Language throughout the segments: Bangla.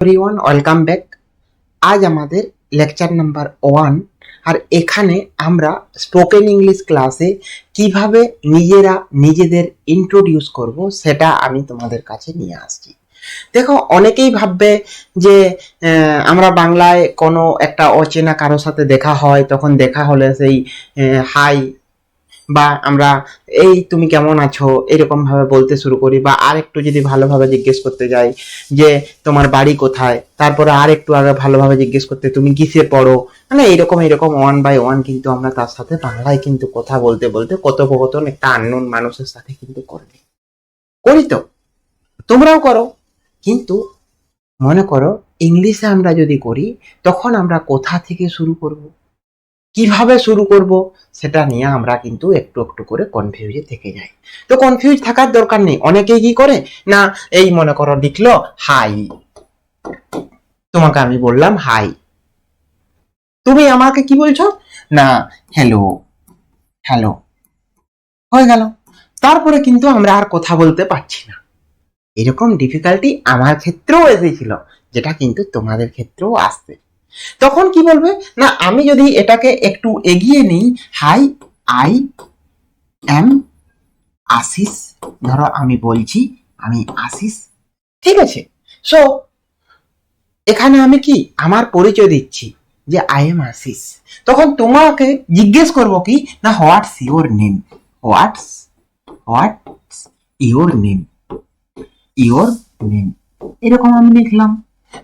এভরিওয়ান ওয়েলকাম ব্যাক আজ আমাদের লেকচার নাম্বার ওয়ান আর এখানে আমরা স্পোকেন ইংলিশ ক্লাসে কীভাবে নিজেরা নিজেদের ইন্ট্রোডিউস করব সেটা আমি তোমাদের কাছে নিয়ে আসছি। দেখো, অনেকেই ভাববে যে আমরা বাংলায় কোনো একটা অচেনা কারোর সাথে দেখা হয়, তখন দেখা হলে সেই হাই বা আমরা, এই তুমি কেমন আছো? এরকম ভাবে বলতে শুরু করি বা আর একটু যদি ভালোভাবে জিজ্ঞেস করতে যাই যে, তোমার বাড়ি কোথায়? তারপরে আর একটু আগে ভালোভাবে জিজ্ঞেস করতে, তুমি কিসে পড়ো? মানে এরকম এরকম ওয়ান বাই ওয়ান কিন্তু আমরা তার সাথে বাংলায় কিন্তু কথা বলতে বলতে কথোপকথন একটা আননোন মানুষের সাথে কিন্তু করবে করি তো। তোমরাও করো। কিন্তু মনে করো ইংলিশে আমরা যদি করি, তখন আমরা কোথা থেকে শুরু করব? কীভাবে শুরু করব, সেটা নিয়ে আমরা কিন্তু একটু একটু করে কনফিউজে থেকে যাই। তো কনফিউজ থাকার দরকার নেই। অনেকেই কি করে? না, এই মনে করো লিখলো হাই তোমাকে আমি বললাম হাই তুমি আমাকে কি বলছো? না হ্যালো হ্যালো হয়ে গেল। তারপরে কিন্তু আমরা আর কথা বলতে পারছি না। এরকম ডিফিকাল্টি আমার ক্ষেত্রেও এসেছিল, যেটা কিন্তু তোমাদের ক্ষেত্রেও আসবে তখন কি বলবে? না, আমি যদি এটাকে একটু এগিয়ে নিই, হাই, আই, এম, আশিস, ধরো আমি বলছি, আমি আশিস, ঠিক আছে? সো এখানে আমি কি? আমার পরিচয় দিচ্ছি যে আই এম আশিস। তখন তোমাকে জিজ্ঞেস করব কি? না what's your name what's what's your name your name এরকম আমি লিখলাম।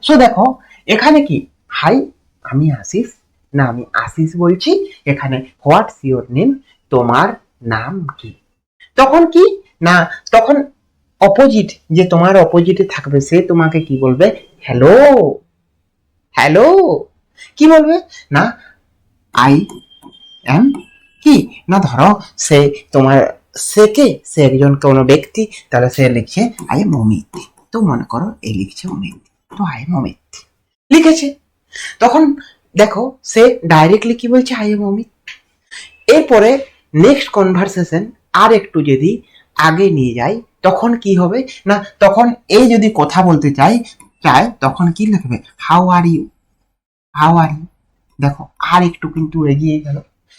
সো দেখো, এখানে কি? হাই আমি আশিস না, আমি আশিস বলছি। এখানে হোয়াটস ইওর নেম? তোমার নাম কি? তখন কি? না, তখন অপোজিট, যে তোমার অপোজিটে থাকবে, সে তোমাকে কি বলবে? হ্যালো হ্যালো কি বলবে? না আই এম কি? না, ধরো, সে তোমার, সে কে? সে একজন কোনো ব্যক্তি, তাহলে সে লিখছে আই এম অমিত তো মনে করো এই লিখছে অমিত তো আই এম অমিত লিখেছে। তখন দেখো, সে ডাইরেক্টলি কি বলছে আই এম অমিত এরপরে নেক্সট কনভারসেশন আর একটু যদি আগে নিয়ে যাই, তখন কি হবে? না, তখন এই যদি কথা বলতে চাই চায় তখন কি লিখবে? How are you how are you দেখো আর একটু কিন্তু এগিয়ে গেল।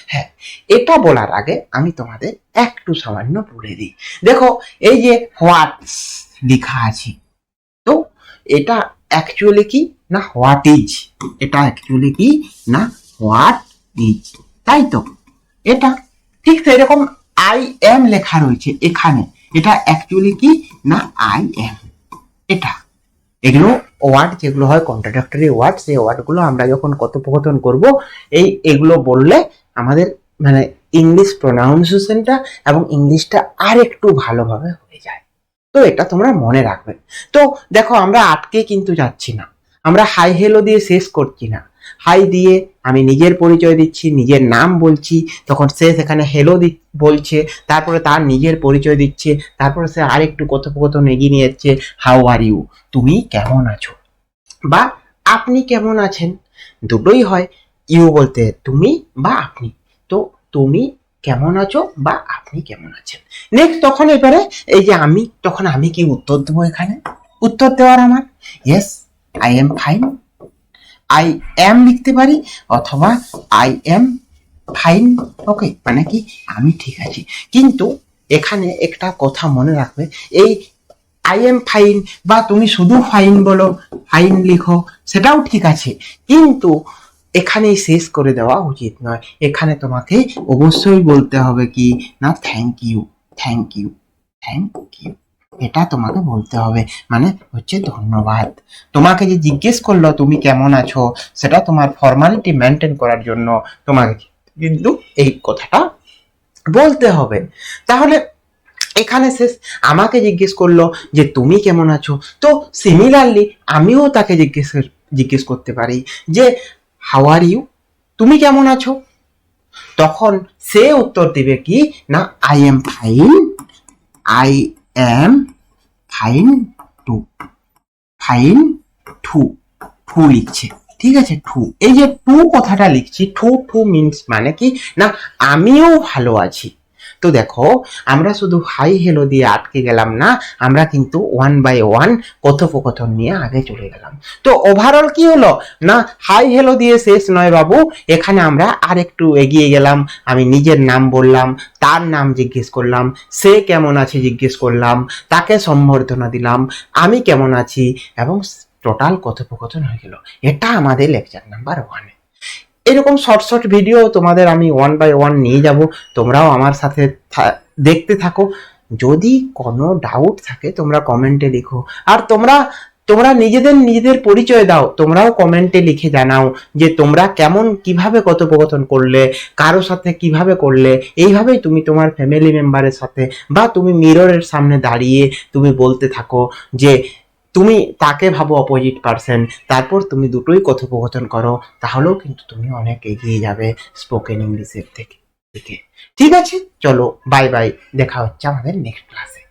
হ্যাঁ এটা বলার আগে আমি তোমাদের একটু সামান্য বলে দিই। দেখো, এই যে হোয়াটস লেখা আছে, তো এটা অ্যাকচুয়ালি কি? না হোয়াট ইজ এটা অ্যাকচুয়ালি কি? না হোয়াট ইজ তাই তো? এটা ঠিক সেরকম আই এম লেখা রয়েছে এখানে। এটা অ্যাকচুয়ালি কি? না আই এম এটা। এগুলো ওয়ার্ড যেগুলো হয় কন্ট্রাডাক্টরি ওয়ার্ড সেই ওয়ার্ডগুলো আমরা যখন কথোপকথন করব, এই এগুলো বললে আমাদের মানে ইংলিশ প্রোনাউন্সিয়েশনটা এবং ইংলিশটা আর একটু ভালোভাবে হয়ে যায়। তো এটা তোমরা মনে রাখবে। তো দেখো, আমরা আটকে কিন্তু যাচ্ছি না। আমরা হাই হেলো দিয়ে শেষ করছি না। হাই দিয়ে আমি নিজের পরিচয় দিচ্ছি, নিজের নাম বলছি, তখন সে সেখানে হেলো দি, বলছে, তারপরে তার নিজের পরিচয় দিচ্ছে, তারপরে সে আর একটু কথোপকথন এগিয়ে নিয়ে যাচ্ছে হাউ আর ইউ তুমি কেমন আছো? বা আপনি কেমন আছেন? দুটোই হয়। ইউ বলতে তুমি বা আপনি। তো তুমি কেমন আছো বা আপনি কেমন আছেন? নেক্সট তখন এবারে এই যে আমি, তখন আমি কি উত্তর দেবো এখানে? উত্তর দেওয়ার আমার? Yes I am fine I am লিখতে পারি অথবা আই এম ফাইন ওকে মানে কি? আমি ঠিক আছি। কিন্তু এখানে একটা কথা মনে রাখবে। এই আই এম ফাইন বা তুমি শুধু ফাইন বলো ফাইন লিখো, সেটাও ঠিক আছে। কিন্তু এখানেই শেষ করে দেওয়া উচিত নয়। এখানে তোমাকে অবশ্যই বলতে হবে কি, না thank you thank you thank you এটা তোমাকে বলতে হবে। মানে হচ্ছে ধন্যবাদ। তোমাকে যে জিজ্ঞেস করল, তুমি কেমন আছো? সেটা তোমার ফর্মালিটি মেনটেন করার জন্য তোমাকে কিন্তু এই কথাটা বলতে হবে। তাহলে এখানে শেষ। আমাকে জিজ্ঞেস করল যে, তুমি কেমন আছো? তো সিমিলারলি আমিও তাকে জিজ্ঞেস জিজ্ঞেস করতে পারি যে হাউ আর ইউ তুমি কেমন আছো? তখন সে উত্তর দিবে কি, না I am fine I am fine too fine too too লিখছে, ঠিক আছে টু এই যে টু কথাটা লিখছি ঠু টু মিনস মানে কি, না, আমিও ভালো আছি। তো দেখো, আমরা শুধু হাই হেলো দিয়ে আটকে গেলাম না, আমরা কিন্তু ওয়ান বাই ওয়ান কথোপকথন নিয়ে আগে চলে গেলাম। তো ওভারঅল কি হলো? না হাই হেলো দিয়ে শেষ নয় বাবু, এখানে আমরা আর একটু এগিয়ে গেলাম, আমি নিজের নাম বললাম, তার নাম জিজ্ঞেস করলাম, সে কেমন আছে জিজ্ঞেস করলাম, তাকে সম্বর্ধনা দিলাম, আমি কেমন আছি, এবং টোটাল কথোপকথন হয়ে গেল। এটা আমাদের লেকচার নাম্বার ওয়ানে এরকম শর্ট শর্ট ভিডিও তোমাদের আমি ওয়ান বাই ওয়ান নিয়ে যাব। তোমরাও আমার সাথে দেখতে থাকো। যদি কোনো ডাউট থাকে, তোমরা কমেন্টে লিখো। আর তোমরা তোমরা নিজেদের নিজেদের পরিচয় দাও। তোমরাও কমেন্টে লিখে জানাও যে তোমরা কেমন, কীভাবে কথোপকথন করলে, কারও সাথে কীভাবে করলে। এইভাবেই তুমি তোমার ফ্যামিলি মেম্বারের সাথে বা তুমি মিররের সামনে দাঁড়িয়ে তুমি বলতে থাকো যে তুমি তাকে ভাবো অপোজিট পার্সন তারপর তুমি দুটোই কথোপকথন করো, তাহলেও কিন্তু তুমি অনেক এগিয়ে যাবে স্পোকেন ইংলিশের থেকে ঠিক আছে? চলো বাই বাই দেখা হচ্ছে আমাদের নেক্সট ক্লাসে